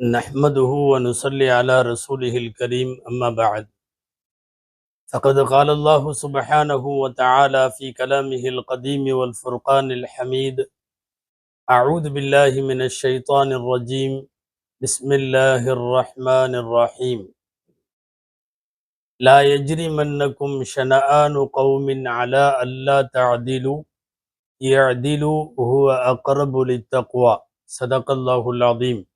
نحمده ونصلي على رسوله الكريم أما بعد. فقد قال الله سبحانه وتعالى في كلامه القديم والفرقان الحميد أعوذ بالله من الشيطان الرجيم. بسم الله الرحمن الرحيم. لا يجرمنكم شنآن قوم على ألا تعدلوا. يعدلوا هو أقرب للتقوى. صدق الله العظيم.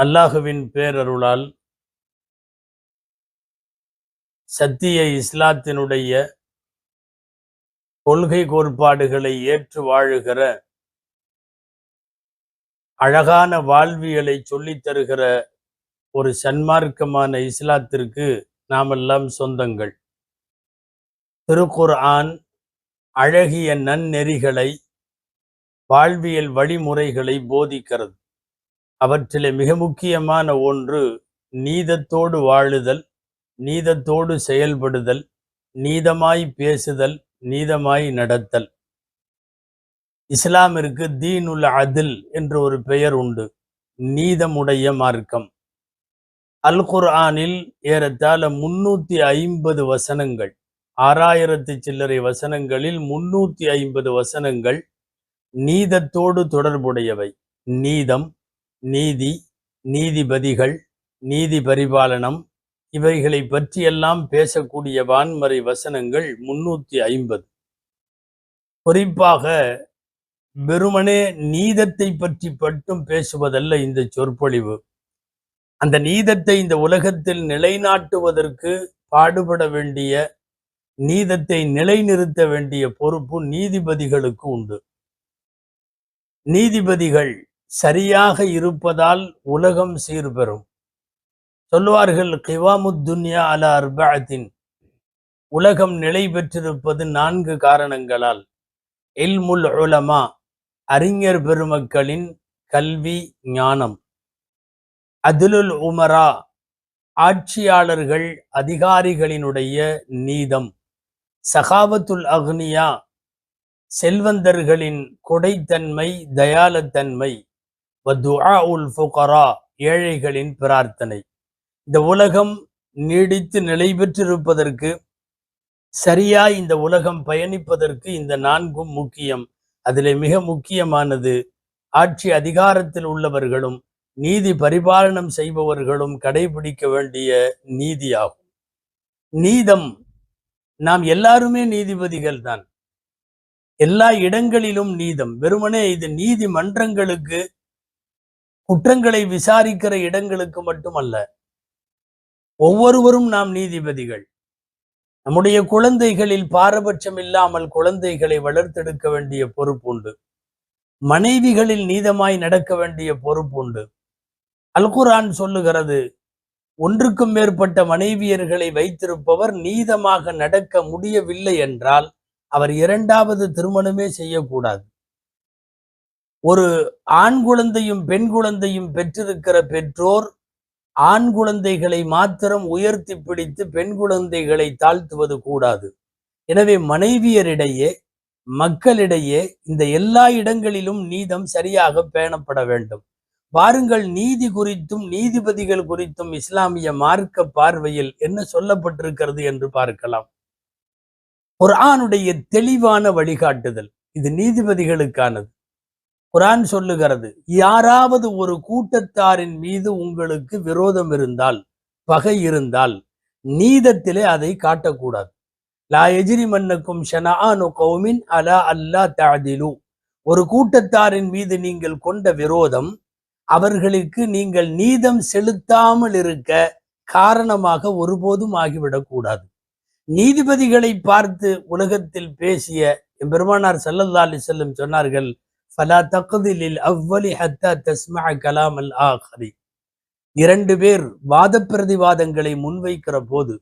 அல்லாஹுவின் பேரருளால் சத்திய இஸ்லாத்தினுடைய கொள்கை கோட்பாடுகளை ஏற்று வாழுகிற அழகான வாழ்வியலை சொல்லித் தருகிற ஒரு சன்மார்க்கமான இஸ்லாத்திற்கு நாமெல்லாம் சொந்தங்கள். திருக்குர் ஆன் அழகிய நன்னெறிகளை வாழ்வியல் வழிமுறைகளை போதிக்கிறது. அவற்றிலே மிக முக்கியமான ஒன்று நீதத்தோடு வாழுதல் நீதத்தோடு செயல்படுதல் நீதமாய் பேசுதல் நீதமாய் நடத்தல். இஸ்லாமிற்கு தீனுல் அதில் என்று ஒரு பெயர் உண்டு. நீதமுடைய மார்க்கம். அல் குர்ஆனில் ஏறத்தாழ முன்னூத்தி ஐம்பது வசனங்கள். ஆறாயிரத்தி சில்லறை வசனங்களில் முன்னூத்தி ஐம்பது வசனங்கள் நீதத்தோடு தொடர்புடையவை. நீதம் நீதி நீதிபதிகள் நீதி பரிபாலனம் இவைகளை பற்றியெல்லாம் பேசக்கூடிய வான்மறை வசனங்கள் முன்னூத்தி ஐம்பது. குறிப்பாக வெறுமனே நீதத்தை பற்றி மட்டும் பேசுவதல்ல இந்த சொற்பொழிவு. அந்த நீதத்தை இந்த உலகத்தில் நிலைநாட்டுவதற்கு பாடுபட வேண்டிய நீதத்தை நிலைநிறுத்த வேண்டிய பொறுப்பு நீதிபதிகளுக்கு உண்டு. நீதிபதிகள் சரியாக இருப்பதால் உலகம் சீர்பெறும். சொல்லுவார்கள் கிவாமுத்துன்யா அல அர்பாத்தின் உலகம் நிலை பெற்றிருப்பது நான்கு காரணங்களால். இல்முல் உலமா அறிஞர் பெருமக்களின் கல்வி ஞானம். அதுலுல் உமரா ஆட்சியாளர்கள் அதிகாரிகளினுடைய நீதம். சகாவத்துல் அக்னியா செல்வந்தர்களின் கொடைத்தன்மை தயாலத்தன்மை உல் ஃபுகரா ஏழைகளின் பிரார்த்தனை. இந்த உலகம் நீடித்து நிலை பெற்றிருப்பதற்கு சரியா இந்த உலகம் பயணிப்பதற்கு இந்த நான்கும் முக்கியம். அதிலே மிக முக்கியமானது ஆட்சி அதிகாரத்தில் உள்ளவர்களும் நீதி பரிபாலனம் செய்பவர்களும் கடைபிடிக்க வேண்டிய நீதியாகும். நீதம் நாம் எல்லாருமே நீதிபதிகள் தான். எல்லா இடங்களிலும் நீதம். வெறுமனே இது நீதிமன்றங்களுக்கு குற்றங்களை விசாரிக்கிற இடங்களுக்கு மட்டுமல்ல ஒவ்வொருவரும் நாம் நீதிபதிகள். நம்முடைய குழந்தைகளில் பாரபட்சம் இல்லாமல் குழந்தைகளை வளர்த்தெடுக்க வேண்டிய பொறுப்புண்டு மனைவிகளில் நீதமாய் நடக்க வேண்டிய பொறுப்புண்டு அல்குரான் சொல்லுகிறது ஒன்றுக்கும் மேற்பட்ட மனைவியர்களை வைத்திருப்பவர் நீதமாக நடக்க முடியவில்லை என்றால் அவர் இரண்டாவது திருமணமே செய்யக்கூடாது. ஒரு ஆண் குழந்தையும் பெண் குழந்தையும் பெற்றிருக்கிற பெற்றோர் ஆண் குழந்தைகளை மாத்திரம் உயர்த்தி பிடித்து பெண் குழந்தைகளை தாழ்த்துவது கூடாது. எனவே மனைவியரிடையே மக்களிடையே இந்த எல்லா இடங்களிலும் நீதம் சரியாக பேணப்பட வேண்டும். வாருங்கள் நீதி குறித்தும் நீதிபதிகள் குறித்தும் இஸ்லாமிய மார்க்க பார்வையில் என்ன சொல்லப்பட்டிருக்கிறது என்று பார்க்கலாம். ஒரு ஆணுடைய தெளிவான வழிகாட்டுதல் இது நீதிபதிகளுக்கானது. குரான் சொல்லுகிறது யாராவது ஒரு கூட்டத்தாரின் மீது உங்களுக்கு விரோதம் இருந்தால் பகை இருந்தால் நீதத்திலே அதை காட்டக்கூடாது. லா எஜிரி மன்னக்கும் ஷனானு கௌமின் அலா அல்லா தாதிலு ஒரு கூட்டத்தாரின் மீது நீங்கள் கொண்ட விரோதம் அவர்களுக்கு நீங்கள் நீதம் செலுத்தாமல் இருக்க காரணமாக ஒருபோதும் ஆகிவிடக்கூடாது. நீதிபதிகளை பார்த்து உலகத்தில் பேசிய எம்பெருமானார் சல்லல்லா அலி செல்லம் சொன்னார்கள் ஃபலா தகுதிலில் அவ்வலி ஹத்தா தஸ்மா அல் ஆஹரி இரண்டு பேர் வாத பிரதிவாதங்களை முன்வைக்கிற போது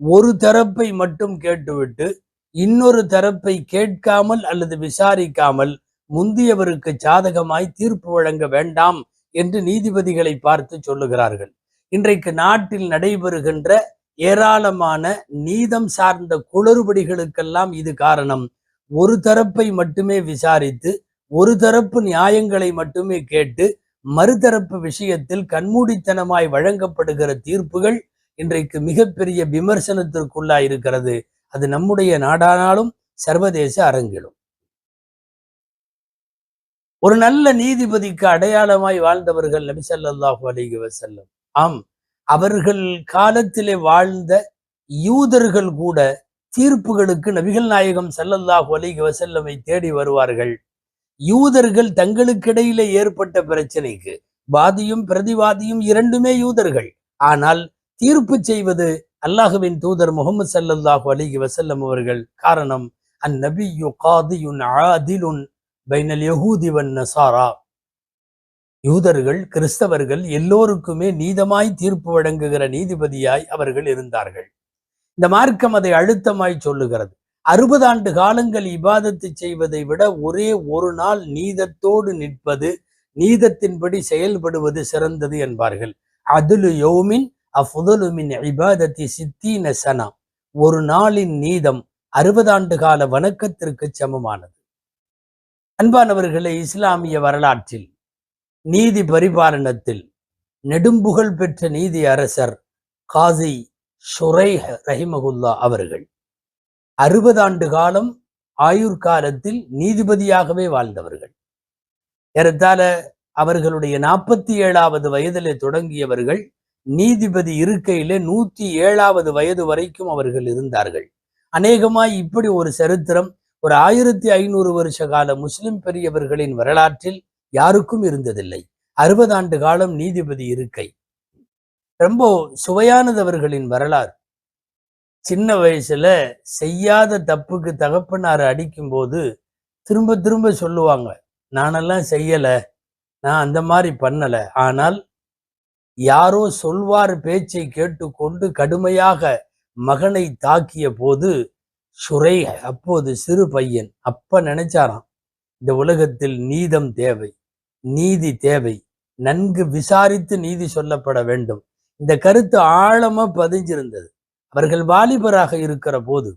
ஒரு தரப்பை மட்டும் கேட்டுவிட்டு இன்னொரு தரப்பை கேட்காமல் அல்லது விசாரிக்காமல் முந்தியவருக்கு சாதகமாய் தீர்ப்பு வழங்க வேண்டாம் என்று நீதிபதிகளை பார்த்து சொல்லுகிறார்கள். இன்றைக்கு நாட்டில் நடைபெறுகின்ற ஏராளமான நீதம் சார்ந்த குளறுபடிகளுக்கெல்லாம் இது காரணம். ஒரு தரப்பை மட்டுமே விசாரித்து ஒரு தரப்பு நியாயங்களை மட்டுமே கேட்டு மறுதரப்பு விஷயத்தில் கண்மூடித்தனமாய் வழங்கப்படுகிற தீர்ப்புகள் இன்றைக்கு மிகப்பெரிய விமர்சனத்திற்குள்ளா இருக்கிறது அது நம்முடைய நாடானாலும் சர்வதேச அரங்கிலும். ஒரு நல்ல நீதிபதிக்கு அடையாளமாய் வாழ்ந்தவர்கள் நபி ஸல்லல்லாஹு வசல்லம் ஆம் அவர்கள் காலத்திலே வாழ்ந்த யூதர்கள் கூட தீர்ப்புகளுக்கு நபிகள் நாயகம் சல்லல்லாஹு அலைஹி வசல்லமை தேடி வருவார்கள். யூதர்கள் தங்களுக்கிடையிலே ஏற்பட்ட பிரச்சனைக்கு வாதியும் பிரதிவாதியும் இரண்டுமே யூதர்கள். ஆனால் தீர்ப்பு செய்வது அல்லாஹுவின் தூதர் முகமது ஸல்லல்லாஹு அலிகி வசல்லம் அவர்கள் காரணம் அந்நபியு காதியுன் ஆதிலுன் பைனல் யஹூதி வன் நசாரா. யூதர்கள் கிறிஸ்தவர்கள் எல்லோருக்குமே நீதமாய் தீர்ப்பு வழங்குகிற நீதிபதியாய் அவர்கள் இருந்தார்கள். இந்த மார்க்கம் அதை அழுத்தமாய் சொல்லுகிறது. அறுபது ஆண்டு காலங்கள் இபாதத்து செய்வதை விட ஒரே ஒரு நாள் நீதத்தோடு நிற்பது நீதத்தின்படி செயல்படுவது சிறந்தது என்பார்கள். அதுலு யோமின் அஃதுலுமின் இபாதத்தி சித்தீன சனா. ஒரு நாளின் நீதம் அறுபது ஆண்டு கால வணக்கத்திற்கு சமமானது. அன்பானவர்களே இஸ்லாமிய வரலாற்றில் நீதி பரிபாலனத்தில் நெடும்புகழ் பெற்ற நீதி அரசர் காசி ஷுரை ரஹிமகுல்லா அவர்கள் அறுபது ஆண்டு காலம் ஆயுர் காலத்தில் நீதிபதியாகவே வாழ்ந்தவர்கள். ஏறத்தாழ அவர்களுடைய நாற்பத்தி ஏழாவது வயதிலே தொடங்கியவர்கள் நீதிபதி இருக்கையிலே நூத்தி ஏழாவது வயது வரைக்கும் அவர்கள் இருந்தார்கள். அநேகமாய் இப்படி ஒரு சரித்திரம் ஒரு ஆயிரத்தி ஐநூறு வருஷ கால முஸ்லிம் பெரியவர்களின் வரலாற்றில் யாருக்கும் இருந்ததில்லை. அறுபது ஆண்டு காலம் நீதிபதி இருக்கை. ரொம்ப சுவையானது அவர்களின் வரலாறு. சின்ன வயசுல செய்யாத தப்புக்கு தகப்பனார் அடிக்கும்போது திரும்ப திரும்ப சொல்லுவாங்க நானெல்லாம் செய்யல நான் அந்த மாதிரி பண்ணல. ஆனால் யாரோ சொல்வார் பேச்சை கேட்டுக்கொண்டு கடுமையாக மகனை தாக்கிய போது சுரை அப்போது சிறு பையன் அப்ப நினைச்சாராம் இந்த உலகத்தில் நீதம் தேவை நீதி தேவை நன்கு விசாரித்து நீதி சொல்லப்பட வேண்டும். இந்த கருத்து ஆழமா பதிஞ்சிருந்தது. அவர்கள் வாலிபராக இருக்கிற போது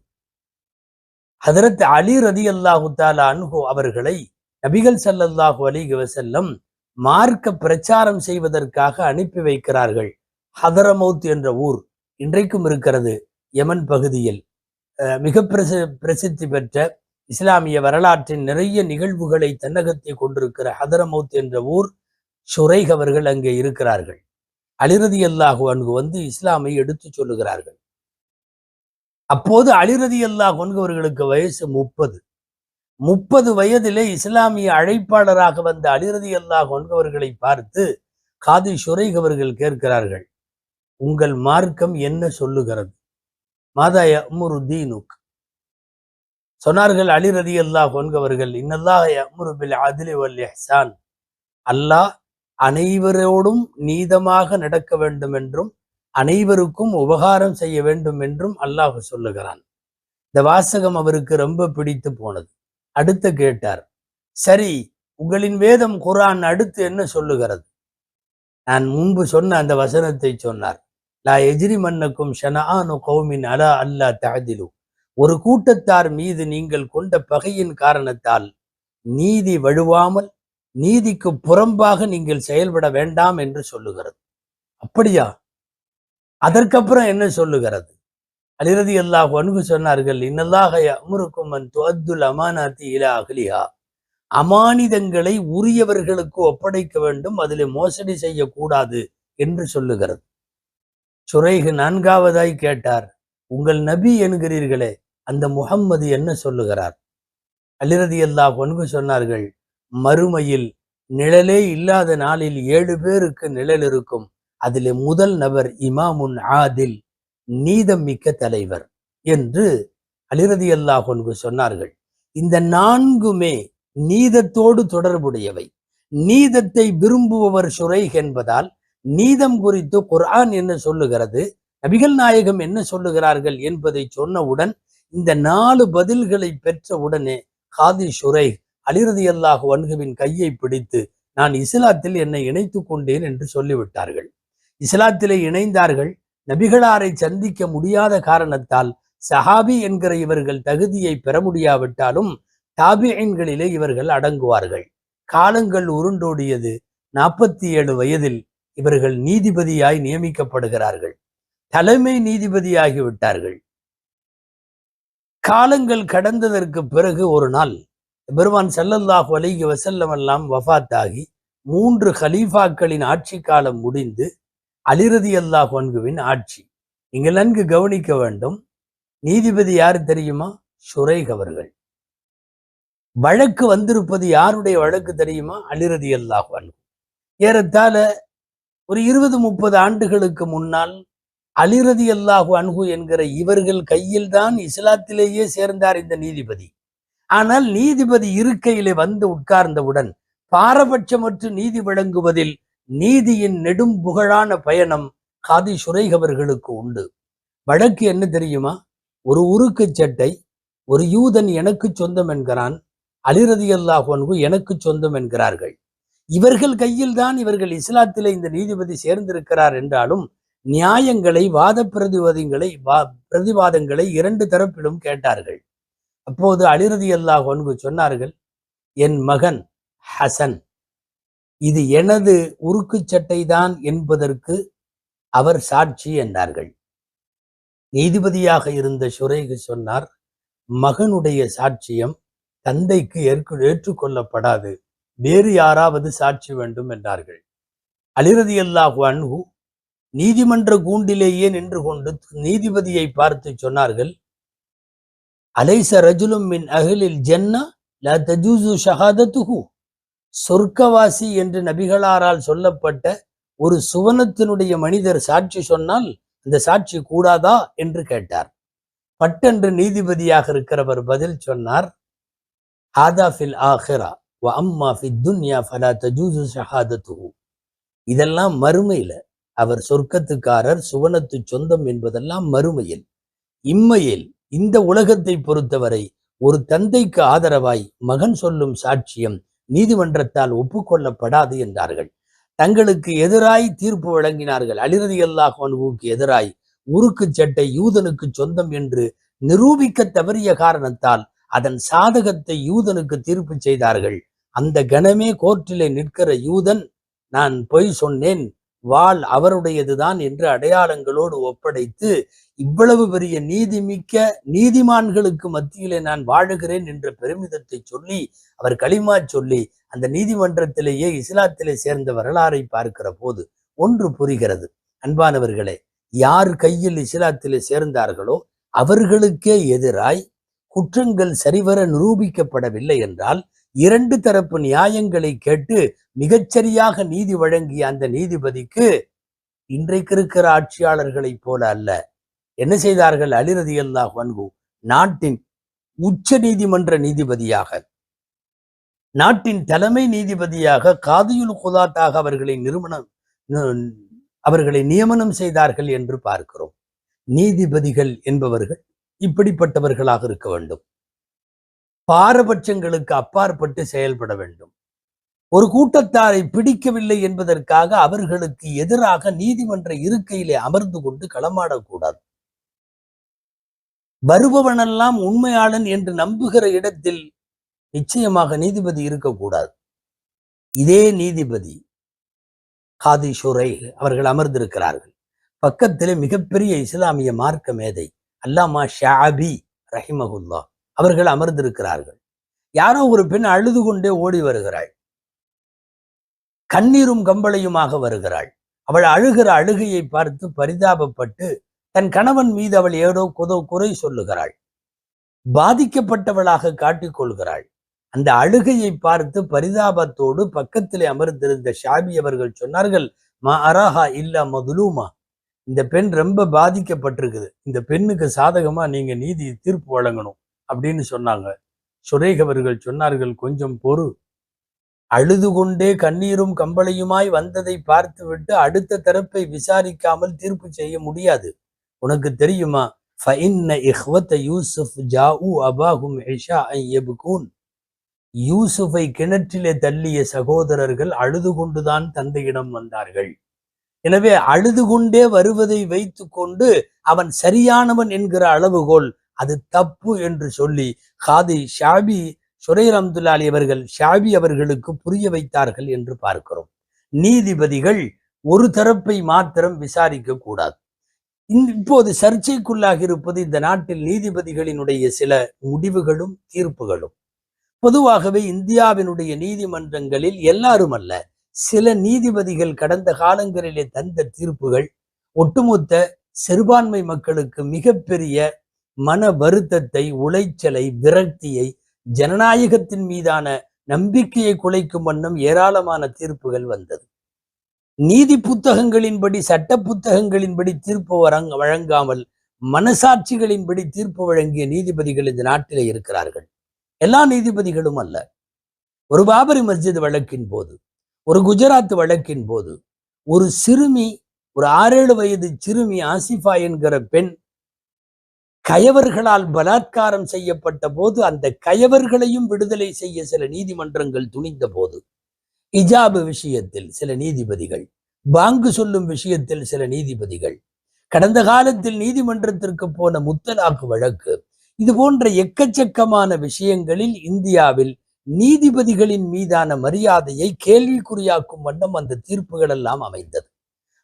ஹதரத் அலி ரதி அல்லாஹு தாலா அன்ஹோ அவர்களை நபிகள் சல்லல்லாஹு அலைஹி வசல்லம் மார்க்க பிரச்சாரம் செய்வதற்காக அனுப்பி வைக்கிறார்கள். ஹதரமௌத் என்ற ஊர் இன்றைக்கும் இருக்கிறது யமன் பகுதியில். அஹ் மிக பிரசி பிரசித்தி பெற்ற இஸ்லாமிய வரலாற்றின் நிறைய நிகழ்வுகளை தன்னகத்தை கொண்டிருக்கிற ஹதரமௌத் என்ற ஊர் ஷுரைக் அவர்கள் அங்கே இருக்கிறார்கள். அலிரதி அல்லாஹு அங்கு வந்து இஸ்லாமை எடுத்து சொல்லுகிறார்கள். அப்போது அலிரதி அல்லாஹ் கொன்கவர்களுக்கு வயசு முப்பது. முப்பது வயதிலே இஸ்லாமிய அழைப்பாளராக வந்த அலிரதி அல்லாஹ் கொன்கவர்களை பார்த்து காதி ஷுரைக் அவர்கள் கேட்கிறார்கள் உங்கள் மார்க்கம் என்ன சொல்லுகிறது? மாதா யமுரு தீனுக் சொன்னார்கள் அலி ரதி அல்லாஹ் கொன்கவர்கள் இன்னல்லாஹ் அம்ருபில் அதிலி வல் எஹ்சான் அல்லாஹ் அனைவரோடும் நீதமாக நடக்க வேண்டும் என்றும் அனைவருக்கும் உபகாரம் செய்ய வேண்டும் என்றும் அல்லாஹ் சொல்லுகிறான். இந்த வாசகம் அவருக்கு ரொம்ப பிடித்து போனது. அடுத்து கேட்டார் சரி உங்களின் வேதம் குரான் அடுத்து என்ன சொல்லுகிறது? நான் முன்பு சொன்ன அந்த வசனத்தை சொன்னார் லா எஜிரி மன்னக்கும் ஷனானு கௌமின் அலா அல்லா தகதிலு ஒரு கூட்டத்தார் மீது நீங்கள் கொண்ட பகையின் காரணத்தால் நீதி வழுவாமல் நீதிக்கு புறம்பாக நீங்கள் செயல்பட வேண்டாம் என்று சொல்லுகிறது. அப்படியா? அதற்கப்புறம் என்ன சொல்லுகிறது? அலிரதி அல்லாஹ் அன்பு சொன்னார்கள் இன்னல்லாக அமருக்கும் துவத்துல் அமானாத்தி இலா அகலியா அமானிதங்களை உரியவர்களுக்கு ஒப்படைக்க வேண்டும் அதில் மோசடி செய்யக்கூடாது என்று சொல்லுகிறது. சுரைகு நான்காவதாய் கேட்டார் உங்கள் நபி என்கிறீர்களே அந்த முகம்மது என்ன சொல்லுகிறார்? அலிரதி அல்லாஹ் ஒன்கு சொன்னார்கள் மறுமையில் நிழலே இல்லாத நாளில் ஏழு பேருக்கு நிழல் இருக்கும். அதிலே முதல் நபர் இமாமுன் ஆதில் நீதம் மிக்க தலைவர் என்று அலிரதி அல்லாஹ் சொன்னார்கள். இந்த நான்குமே நீதத்தோடு தொடர்புடையவை. நீதத்தை விரும்புபவர் சுரைக் என்பதால் நீதம் குறித்து குர்ஆன் என்ன சொல்லுகிறது நபிகள் நாயகம் என்ன சொல்லுகிறார்கள் என்பதை சொன்னவுடன் இந்த நாலு பதில்களை பெற்ற உடனே காதி ஷுரை அலிரதி அல்லாஹ் வன்குவின் கையை பிடித்து நான் இஸ்லாத்தில் என்னை இணைத்துக் கொண்டேன் என்று சொல்லிவிட்டார்கள். இஸ்லாத்திலே இணைந்தார்கள். நபிகளாரை சந்திக்க முடியாத காரணத்தால் சஹாபி என்கிற இவர்கள் தகுதியை பெற முடியாவிட்டாலும் தாபியன்களிலே இவர்கள் அடங்குவார்கள். காலங்கள் உருண்டோடியது. நாற்பத்தி ஏழு வயதில் இவர்கள் நீதிபதியாய் நியமிக்கப்படுகிறார்கள். தலைமை நீதிபதியாகி விட்டார்கள். காலங்கள் கடந்ததற்கு பிறகு ஒரு நாள் பெருமான் செல்லல்லாஹு அலைஹி வஸல்லம் எல்லாம் வஃபாத்தாகி மூன்று ஹலீஃபாக்களின் ஆட்சி காலம் முடிந்து அலிரதி அல்லாஹ் அன்குவின் ஆட்சி. நீங்கள் நன்கு கவனிக்க வேண்டும். நீதிபதி யாரு தெரியுமா? சுரேக் அவர்கள். வழக்கு வந்திருப்பது யாருடைய வழக்கு தெரியுமா? அலிரதி அல்லாஹ் அன்கு ஏறத்தாழ ஒரு இருபது முப்பது ஆண்டுகளுக்கு முன்னால் அலிரதி அல்லாஹு அன்ஹு என்கிற இவர்கள் கையில் தான் இஸ்லாத்திலேயே சேர்ந்தார் இந்த நீதிபதி. ஆனால் நீதிபதி இருக்கையிலே வந்து உட்கார்ந்தவுடன் பாரபட்சமற்று நீதி வழங்குவதில் நீதியின் நெடும் புகழான பயணம் காதி சுரைக் அவர்களுக்கு உண்டு. வழக்கு என்ன தெரியுமா? ஒரு உருக்கு சட்டை ஒரு யூதன் எனக்கு சொந்தம் என்கிறான் அலிரதி அல்லாஹன்கு எனக்கு சொந்தம் என்கிறார்கள். இவர்கள் கையில் தான் இவர்கள் இஸ்லாத்திலே இந்த நீதிபதி சேர்ந்திருக்கிறார் என்றாலும் நியாயங்களை வாத பிரதிவாதங்களை வா- பிரதிவாதங்களை இரண்டு தரப்பிலும் கேட்டார்கள். அப்போது அலிரதி அல்லாஹ் ஒன்கு சொன்னார்கள் என் மகன் ஹசன். இது எனது உருக்கு சட்டைதான் என்பதற்கு அவர் சாட்சி என்றார்கள். நீதிபதியாக இருந்த சுரேகு சொன்னார் மகனுடைய சாட்சியம் தந்தைக்கு ஏற்க ஏற்றுக்கொள்ளப்படாது. வேறு யாராவது சாட்சி வேண்டும் என்றார்கள். அலிரதி அல்லாஹு அன்ஹு நீதிமன்ற கூண்டிலேயே நின்று கொண்டு நீதிபதியை பார்த்து சொன்னார்கள் அலைச ரஜுலும் மின் அகலில் ஜன்னா லா தஜூசு ஷஹாதத்துஹு. சொர்க்கவாசி என்று நபிகளாரால் சொல்லப்பட்ட ஒரு சுவனத்தினுடைய மனிதர் சாட்சி சொன்னால் அந்த சாட்சி கூடாதா என்று கேட்டார். பட்டென்று நீதிபதியாக இருக்கிறவர் பதில் சொன்னார் ஹாதா ஃபில் ஆஹிரா வ அம்மா ஃபி துன்யா ஃபலா தஜூசு ஷஹாதத்துஹு. இதெல்லாம் மறுமையில அவர் சொர்க்கத்துக்காரர் சுவனத்து சொந்தம் என்பதெல்லாம் மறுமையில் இம்மையில் இந்த உலகத்தை பொறுத்தவரை ஒரு தந்தைக்கு ஆதரவாய் மகன் சொல்லும் சாட்சியம் நீதிமன்றத்தால் ஒப்புக்கொள்ளப்படாது என்றார்கள். தங்களுக்கு எதிராய் தீர்ப்பு வழங்கினார்கள். அலிரதி அல்லாஹ் எதிராய் உருக்கு சட்டை யூதனுக்கு சொந்தம் என்று நிரூபிக்க தவறிய காரணத்தால் அதன் சாதகத்தை யூதனுக்கு தீர்ப்பு செய்தார்கள். அந்த கணமே கோர்ட்டிலே நிற்கிற யூதன் நான் பொய் சொன்னேன். வாள் அவருடையதுதான் என்று அடையாளங்களோடு ஒப்படைத்து இவ்வளவு பெரிய நீதிமிக்க நீதிமான்களுக்கு மத்தியிலே நான் வாழுகிறேன் என்ற பெருமிதத்தை சொல்லி அவர் களிமா சொல்லி அந்த நீதிமன்றத்திலேயே இஸ்லாத்திலே சேர்ந்த வரலாறை பார்க்கிற போது ஒன்று புரிகிறது. அன்பானவர்களே யார் கையில் இஸ்லாத்திலே சேர்ந்தார்களோ அவர்களுக்கே எதிராய் குற்றங்கள் சரிவர நிரூபிக்கப்படவில்லை என்றால் இரண்டு தரப்பு நியாயங்களை கேட்டு மிகச்சரியாக நீதி வழங்கிய அந்த நீதிபதிக்கு இன்றைக்கு இருக்கிற ஆட்சியாளர்களைப் போல அல்ல. என்ன செய்தார்கள்? அலிரதி அல்லாஹ் வன்கு நாட்டின் உச்ச நீதிமன்ற நீதிபதியாக நாட்டின் தலைமை நீதிபதியாக காதியுல் குதாத்தாக அவர்களை நிறுவனம் அவர்களை நியமனம் செய்தார்கள் என்று பார்க்கிறோம். நீதிபதிகள் என்பவர்கள் இப்படிப்பட்டவர்களாக இருக்க வேண்டும். பாரபட்சங்களுக்கு அப்பாற்பட்டு செயல்பட வேண்டும். ஒரு கூட்டத்தாரை பிடிக்கவில்லை என்பதற்காக அவர்களுக்கு எதிராக நீதிமன்ற இருக்கையிலே அமர்ந்து கொண்டு களமாடக்கூடாது. வருபவனெல்லாம் உண்மையாளன் என்று நம்புகிற இடத்தில் நிச்சயமாக நீதிபதி இருக்கக்கூடாது. இதே நீதிபதி காதி ஷுரை அவர்கள் அமர்ந்திருக்கிறார்கள். பக்கத்திலே மிகப்பெரிய இஸ்லாமிய மார்க்க மேதை அல்லாமா ஷாபி ரஹிமகுல்லா அவர்கள் அமர்ந்திருக்கிறார்கள். யாரோ ஒரு பெண் அழுது கொண்டே ஓடி வருகிறாள். கண்ணீரும் கம்பளையுமாக வருகிறாள். அவள் அழுகிற அழுகையை பார்த்து பரிதாபப்பட்டு தன் கணவன் மீது அவள் ஏதோ குதோ குறை சொல்லுகிறாள். பாதிக்கப்பட்டவளாக காட்டிக்கொள்கிறாள் அந்த அழுகையை பார்த்து பரிதாபத்தோடு பக்கத்திலே அமர்ந்திருந்த ஷாபி அவர்கள் சொன்னார்கள் மா அராஹா இல்லா மதுலூமா. இந்த பெண் ரொம்ப பாதிக்கப்பட்டிருக்குது. இந்த பெண்ணுக்கு சாதகமா நீங்க நீதி தீர்ப்பு வழங்கணும். அப்படின்னு சொன்னாங்க. சுரேக் அவர்கள் சொன்னார்கள் கொஞ்சம் பொறு. அழுது கொண்டே கண்ணீரும் கம்பளையுமாய் வந்ததை பார்த்துவிட்டு அடுத்த தரப்பை விசாரிக்காமல் தீர்ப்பு செய்ய முடியாது. உனக்கு தெரியுமா? ஃபஇன்ன இஹ்வத்த யூசுஃப் ஜாஉ அபாஹும் இஷா ஐயபுகூன் யூசுஃபை கிணற்றிலே தள்ளிய சகோதரர்கள் அழுது கொண்டுதான் தந்தையிடம் வந்தார்கள். எனவே அழுது கொண்டே வருவதை வைத்து கொண்டு அவன் சரியானவன் என்கிற அளவுகோல் அது தப்பு என்று சொல்லி காதி ஷாபி சுரைர் அம்துல்லாலி அவர்கள் ஷாபி அவர்களுக்கு புரிய வைத்தார்கள் என்று பார்க்கிறோம். நீதிபதிகள் ஒரு தரப்பை மாத்திரம் விசாரிக்க கூடாது. இப்போது சர்ச்சைக்குள்ளாக இருப்பது இந்த நாட்டில் நீதிபதிகளினுடைய சில முடிவுகளும் தீர்ப்புகளும். பொதுவாகவே இந்தியாவினுடைய நீதிமன்றங்களில் எல்லாரும் அல்ல சில நீதிபதிகள் கடந்த காலங்களிலே தந்த தீர்ப்புகள் ஒட்டுமொத்த சிறுபான்மை மக்களுக்கு மிகப்பெரிய மன வருத்தத்தை உளைச்சலை விரக்தியை ஜனநாயகத்தின் மீதான நம்பிக்கையை குலைக்கும் வண்ணம் ஏராளமான தீர்ப்புகள் வந்தது. நீதி புத்தகங்களின்படி சட்ட புத்தகங்களின்படி தீர்ப்பு வரங் வழங்காமல் மனசாட்சிகளின்படி தீர்ப்பு வழங்கிய நீதிபதிகள் இந்த நாட்டிலே இருக்கிறார்கள். எல்லா நீதிபதிகளும் அல்ல. ஒரு பாபரி மஸ்ஜித் வழக்கின் போது ஒரு குஜராத் வழக்கின் போது ஒரு சிறுமி ஒரு ஆறேழு வயது சிறுமி ஆசிஃபா என்கிற பெண் கயவர்களால் பலாத்காரம் செய்யப்பட்ட போது அந்த கயவர்களையும் விடுதலை செய்ய சில நீதிமன்றங்கள் துணிந்த போது இஜாபு விஷயத்தில் சில நீதிபதிகள் பாங்கு சொல்லும் விஷயத்தில் சில நீதிபதிகள் கடந்த காலத்தில் நீதிமன்றத்திற்கு போன முத்தலாக்கு வழக்கு இது போன்ற எக்கச்சக்கமான விஷயங்களில் இந்தியாவில் நீதிபதிகளின் மீதான மரியாதையை கேள்விக்குறியாக்கும் வண்ணம் அந்த தீர்ப்புகள் எல்லாம் அமைந்தது.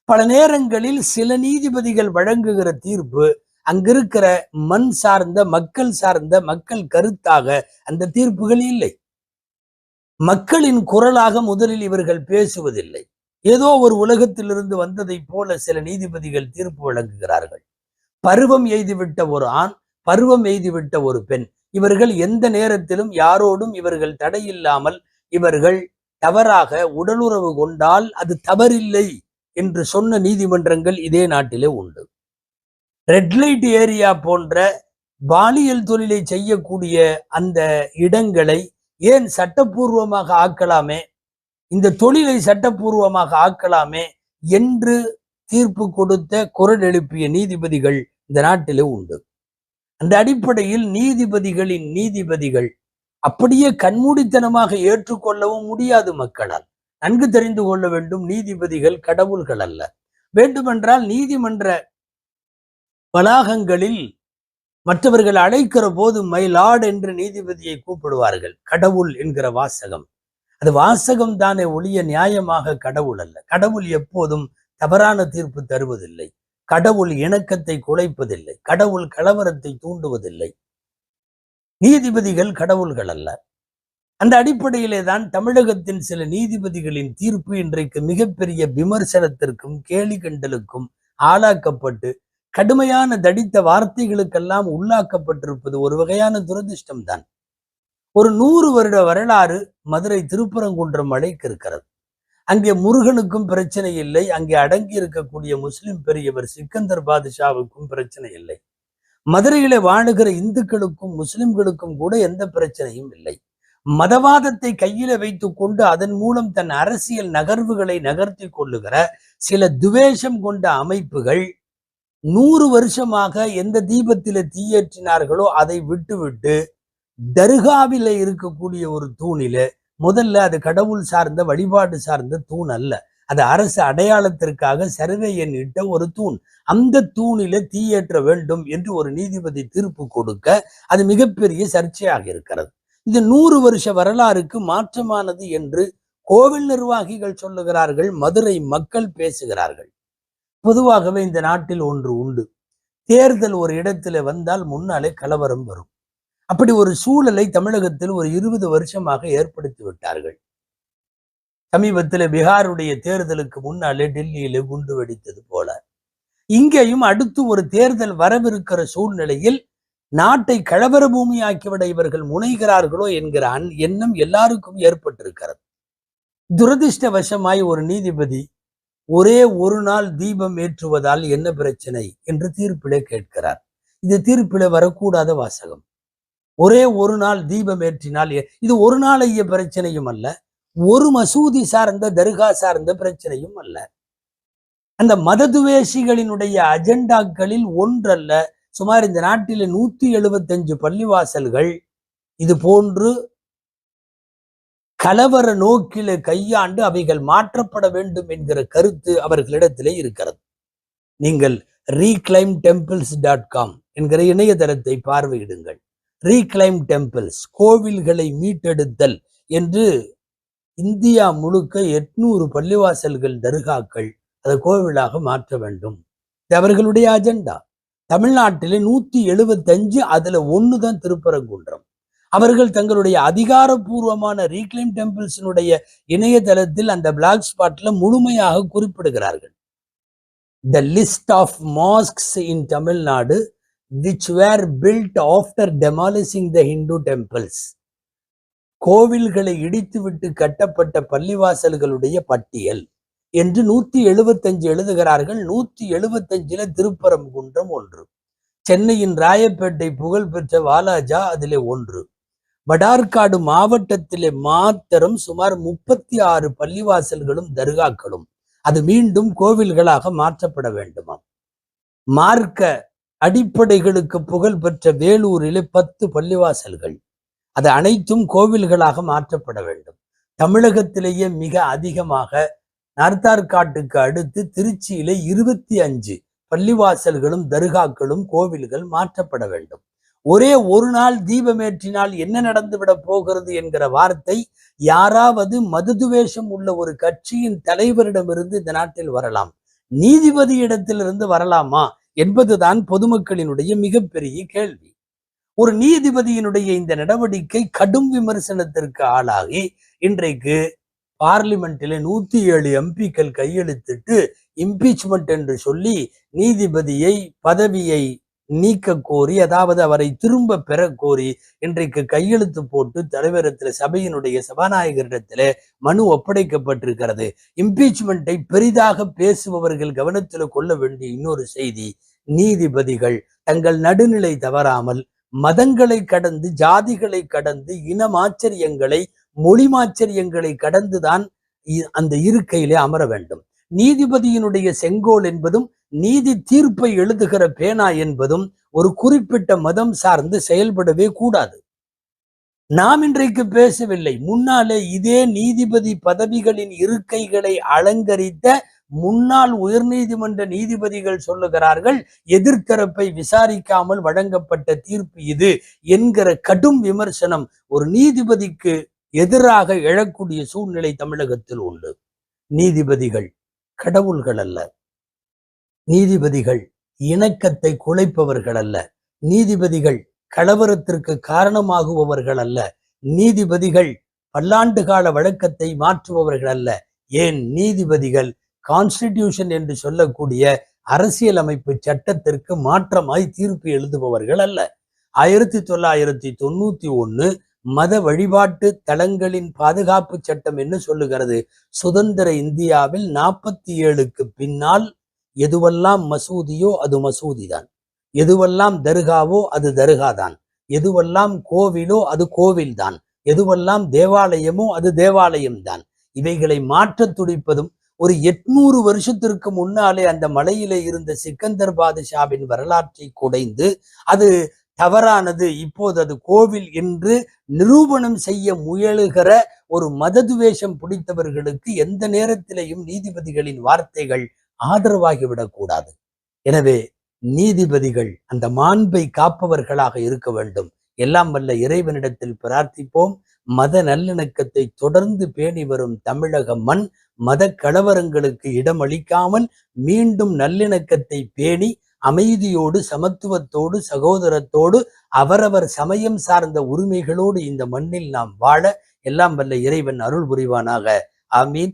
பல நேரங்களில் சில நீதிபதிகள் வழங்குகிற தீர்ப்பு அங்கிருக்கிற மண் சார்ந்த மக்கள் சார்ந்த மக்கள் கருத்தாக அந்த தீர்ப்புகள் இல்லை. மக்களின் குரலாக முதலில் இவர்கள் பேசுவதில்லை. ஏதோ ஒரு உலகத்திலிருந்து வந்ததைப் போல சில நீதிபதிகள் தீர்ப்பு வழங்குகிறார்கள். பருவம் எய்துவிட்ட ஒரு ஆண் பருவம் எய்துவிட்ட ஒரு பெண் இவர்கள் எந்த நேரத்திலும் யாரோடும் இவர்கள் தடையில்லாமல் இவர்கள் தவறாக உடலுறவு கொண்டால் அது தவறில்லை என்று சொன்ன நீதிமன்றங்கள் இதே நாட்டிலே உண்டு. ரெட் லைட் ஏரியா போன்ற பாலியல் தொழிலை செய்யக்கூடிய அந்த இடங்களை ஏன் சட்டப்பூர்வமாக ஆக்கலாமே? இந்த தொழிலை சட்டப்பூர்வமாக ஆக்கலாமே என்று தீர்ப்பு கொடுத்த குரல் எழுப்பிய நீதிபதிகள் இந்த நாட்டிலே உண்டு. அந்த அடிப்படையில் நீதிபதிகளின் நீதிபதிகள் அப்படியே கண்மூடித்தனமாக ஏற்றுக்கொள்ளவும் முடியாது மக்களால். நன்கு தெரிந்து கொள்ள வேண்டும் நீதிபதிகள் கடவுள்கள் அல்ல. வேண்டுமென்றால் நீதிமன்ற வளாகங்களில் மற்றவர்கள் அழைக்கிற போது மயிலாட் என்று நீதிபதியை கூப்பிடுவார்கள். கடவுள் என்கிற வாசகம். அது வாசகம் தானே ஒளிய நியாயமாக கடவுள் அல்ல. கடவுள் எப்போதும் தவறான தீர்ப்பு தருவதில்லை. கடவுள் இணக்கத்தை குலைப்பதில்லை. கடவுள் கலவரத்தை தூண்டுவதில்லை. நீதிபதிகள் கடவுள்கள் அல்ல. அந்த அடிப்படையிலே தான் தமிழகத்தின் சில நீதிபதிகளின் தீர்ப்பு இன்றைக்கு மிகப்பெரிய விமர்சனத்திற்கும் கேலிகண்டலுக்கும் ஆளாக்கப்பட்டு கடுமையான தடித்த வார்த்தைகளுக்கெல்லாம் உள்ளாக்கப்பட்டிருப்பது ஒரு வகையான துரதிர்ஷ்டம்தான். ஒரு நூறு வருட வரலாறு மதுரை திருப்பரங்குன்றம் மலைக்கு இருக்கிறது. அங்கே முருகனுக்கும் பிரச்சனை இல்லை அங்கே அடங்கி இருக்கக்கூடிய முஸ்லிம் பெரியவர் சிக்கந்தர் பாதுஷாவுக்கும் பிரச்சனை இல்லை. மதுரையில வாழுகிற இந்துக்களுக்கும் முஸ்லிம்களுக்கும் கூட எந்த பிரச்சனையும் இல்லை. மதவாதத்தை கையில வைத்து கொண்டு அதன் மூலம் தன் அரசியல் நகர்வுகளை நகர்த்தி கொள்ளுகிற சில துவேஷம் கொண்ட அமைப்புகள் நூறு வருஷமாக எந்த தீபத்தில தீயேற்றினார்களோ அதை விட்டுவிட்டு தர்காவில இருக்கக்கூடிய ஒரு தூணில முதல்ல அது கடவுள் சார்ந்த வழிபாடு சார்ந்த தூண் அல்ல. அது அரசு அடையாளத்திற்காக சர்வே எண்ணிட்ட ஒரு தூண். அந்த தூணில தீயேற்ற வேண்டும் என்று ஒரு நீதிபதி தீர்ப்பு கொடுக்க அது மிகப்பெரிய சர்ச்சையாக இருக்கிறது. இது நூறு வருஷ வரலாறுக்கு மாற்றமானது என்று கோவில் நிர்வாகிகள் சொல்லுகிறார்கள் மதுரை மக்கள் பேசுகிறார்கள். பொதுவாகவே இந்த நாட்டில் ஒன்று உண்டு. தேர்தல் ஒரு இடத்துல வந்தால் முன்னாலே கலவரம் வரும். அப்படி ஒரு சூழலை தமிழகத்தில் ஒரு இருபது வருஷமாக ஏற்படுத்தி விட்டார்கள். சமீபத்தில் பீகாருடைய தேர்தலுக்கு முன்னாலே டெல்லியில குண்டு வெடித்தது போல. இங்கேயும் அடுத்து ஒரு தேர்தல் வரவிருக்கிற சூழ்நிலையில் நாட்டை கலவர பூமியாக்கிவிட இவர்கள் முனைகிறார்களோ என்கிற அன் எண்ணம் எல்லாருக்கும் ஏற்பட்டிருக்கிறது. துரதிர்ஷ்டவசமாய் ஒரு நீதிபதி ஒரே ஒரு நாள் தீபம் ஏற்றுவதால் என்ன பிரச்சனை? என்று தீர்ப்பிலே கேட்கிறார். இது தீர்ப்பிலே வரக்கூடாத வாசகம். ஒரே ஒரு நாள் தீபம் ஏற்றினால் இது ஒரு நாளைய பிரச்சனையும் அல்ல ஒரு மசூதி சார்ந்த தர்கா சார்ந்த பிரச்சனையும் அல்ல. அந்த மததுவேஷிகளினுடைய அஜெண்டாக்களில் ஒன்றல்ல சுமார் இந்த நாட்டில நூத்தி எழுபத்தஞ்சு பள்ளிவாசல்கள் இது போன்று கலவர நோக்கில கையாண்டு அவைகள் மாற்றப்பட வேண்டும் என்கிற கருத்து அவர்களிடத்திலே இருக்கிறது. நீங்கள் ரீக்ளைம் டெம்பிள்ஸ் டாட் காம் என்கிற இணையதளத்தை பார்வையிடுங்கள். ரீக்ளைம் டெம்பிள்ஸ் கோவில்களை மீட்டெடுத்தல் என்று இந்தியா முழுக்க எட்நூறு பள்ளிவாசல்கள் தர்காக்கள் அதை கோவிலாக மாற்ற வேண்டும். இது அவர்களுடைய அஜெண்டா. தமிழ்நாட்டிலே நூத்தி எழுபத்தஞ்சு அதுல ஒண்ணுதான் திருப்பரங்குன்றம். அவர்கள் தங்களுடைய அதிகாரப்பூர்வமான ரீக்ளைம் டெம்பிள்ஸினுடைய இணையதளத்தில் அந்த பிளாக் ஸ்பாட்ல முழுமையாக குறிப்பிடுகிறார்கள். The list of mosques in Tamil Nadu which were built after demolishing the Hindu temples கோவில்களை இடித்துவிட்டு கட்டப்பட்ட பள்ளிவாசல்களுடைய பட்டியல். என்று நூத்தி எழுபத்தஞ்சு எழுதுகிறார்கள். நூத்தி எழுபத்தஞ்சுல திருப்பரங்குன்றம் ஒன்று. சென்னையின் ராயப்பேட்டை புகழ்பெற்ற வாலாஜா அதிலே ஒன்று. வடார்காடு மாவட்டத்திலே மாத்திரம் சுமார் முப்பத்தி ஆறு பள்ளிவாசல்களும் தர்காக்களும். அது மீண்டும் கோவில்களாக மாற்றப்பட வேண்டுமாம். மார்க்க அடிப்படைகளுக்கு புகழ் பெற்ற வேலூரிலே பத்து பள்ளிவாசல்கள். அது அனைத்தும் கோவில்களாக மாற்றப்பட வேண்டும். தமிழகத்திலேயே மிக அதிகமாக நார்த்தார்காட்டுக்கு அடுத்து திருச்சியிலே இருபத்தி அஞ்சு பள்ளிவாசல்களும் தர்காக்களும் கோவில்கள் மாற்றப்பட வேண்டும். ஒரே ஒரு நாள் தீபமேற்றினால் என்ன நடந்துவிட போகிறது என்கிற வார்த்தை யாராவது மதுதுவேஷம் உள்ள ஒரு கட்சியின் தலைவரிடமிருந்து இந்த நாட்டில் வரலாம். நீதிபதியிடத்திலிருந்து வரலாமா என்பதுதான் பொதுமக்களினுடைய மிகப்பெரிய கேள்வி. ஒரு நீதிபதியினுடைய இந்த நடவடிக்கை கடும் விமர்சனத்திற்கு ஆளாகி இன்றைக்கு பார்லிமெண்டிலே நூத்தி ஏழு எம்பிக்கள் கையெழுத்திட்டு இம்பீச்மெண்ட் என்று சொல்லி நீதிபதியை பதவியை நீக்க கோரி அதாவது அவரை திரும்ப பெற கோரி இன்றைக்கு கையெழுத்து போட்டு தலைவரத்தில் சபையினுடைய சபாநாயகரிடத்திலே மனு ஒப்படைக்கப்பட்டிருக்கிறது. இம்பீச்மெண்ட்டை பெரிதாக பேசுபவர்கள் கவனத்தில் கொள்ள வேண்டிய இன்னொரு செய்தி நீதிபதிகள் தங்கள் நடுநிலை தவறாமல் மதங்களை கடந்து ஜாதிகளை கடந்து இனமாச்சரியங்களை மொழிமாச்சரியங்களை கடந்துதான் அந்த இருக்கையிலே அமர வேண்டும். நீதிபதியினுடைய செங்கோல் என்பதும் நீதி தீர்ப்பை எழுதுகிற பேனா என்பதும் ஒரு குறிப்பிட்ட மதம் சார்ந்து செயல்படவே கூடாது. நாம் இன்றைக்கு பேசவில்லை. முன்னாலே இதே நீதிபதி பதவிகளின் இருக்கைகளை அலங்கரித்த முன்னாள் உயர்நீதிமன்ற நீதிபதிகள் சொல்லுகிறார்கள் எதிர்த்தரப்பை விசாரிக்காமல் வழங்கப்பட்ட தீர்ப்பு இது என்கிற கடும் விமர்சனம் ஒரு நீதிபதிக்கு எதிராக எழக்கூடிய சூழ்நிலை தமிழகத்தில் உண்டு. நீதிபதிகள் கடவுள்கள் அல்ல. நீதிபதிகள் இணக்கத்தை குலைப்பவர்கள் அல்ல நீதிபதிகள் கலவரத்திற்கு காரணமாகுபவர்கள் அல்ல நீதிபதிகள் பல்லாண்டு கால வழக்கத்தை மாற்றுபவர்கள் அல்ல ஏன் நீதிபதிகள் கான்ஸ்டிடியூஷன் என்று சொல்லக்கூடிய அரசியலமைப்பு சட்டத்திற்கு மாற்றமாய் தீர்ப்பு எழுதுபவர்கள் அல்ல ஆயிரத்தி தொள்ளாயிரத்தி தொண்ணூத்தி ஒண்ணு மத வழிபாட்டு தளங்களின் பாதுகாப்பு சட்டம் என்ன சொல்லுகிறது. சுதந்திர இந்தியாவில் நாற்பத்தி ஏழுக்கு பின்னால் எதுவெல்லாம் மசூதியோ அது மசூதிதான். எதுவெல்லாம் தர்காவோ அது தர்காதான். எதுவெல்லாம் கோவிலோ அது கோவில் தான் எதுவெல்லாம் தேவாலயமோ அது தேவாலயம் தான் இவைகளை மாற்றத் துடிப்பதும் ஒரு எட்நூறு வருஷத்திற்கு முன்னாலே அந்த மலையிலே இருந்த சிக்கந்தர் பாதுஷாவின் வரலாற்றை குடைந்து அது தவறானது. இப்போது அது கோவில் என்று நிரூபணம் செய்ய முயலுகிற ஒரு மததுவேஷம் பிடித்தவர்களுக்கு எந்த நேரத்திலையும் நீதிபதிகளின் வார்த்தைகள் ஆதரவாகிவிடக்கூடாது. எனவே நீதிபதிகள் அந்த மாண்பை காப்பவர்களாக இருக்க வேண்டும். எல்லாம் வல்ல இறைவனிடத்தில் பிரார்த்திப்போம். மத நல்லிணக்கத்தை தொடர்ந்து பேணி வரும் தமிழக மண் மத கலவரங்களுக்கு இடமளிக்காமல் மீண்டும் நல்லிணக்கத்தை பேணி அமைதியோடு சமத்துவத்தோடு சகோதரத்தோடு அவரவர் சமயம் சார்ந்த உரிமைகளோடு இந்த மண்ணில் நாம் வாழ எல்லாம் வல்ல இறைவன் அருள் புரிவானாக. ஆமீன்.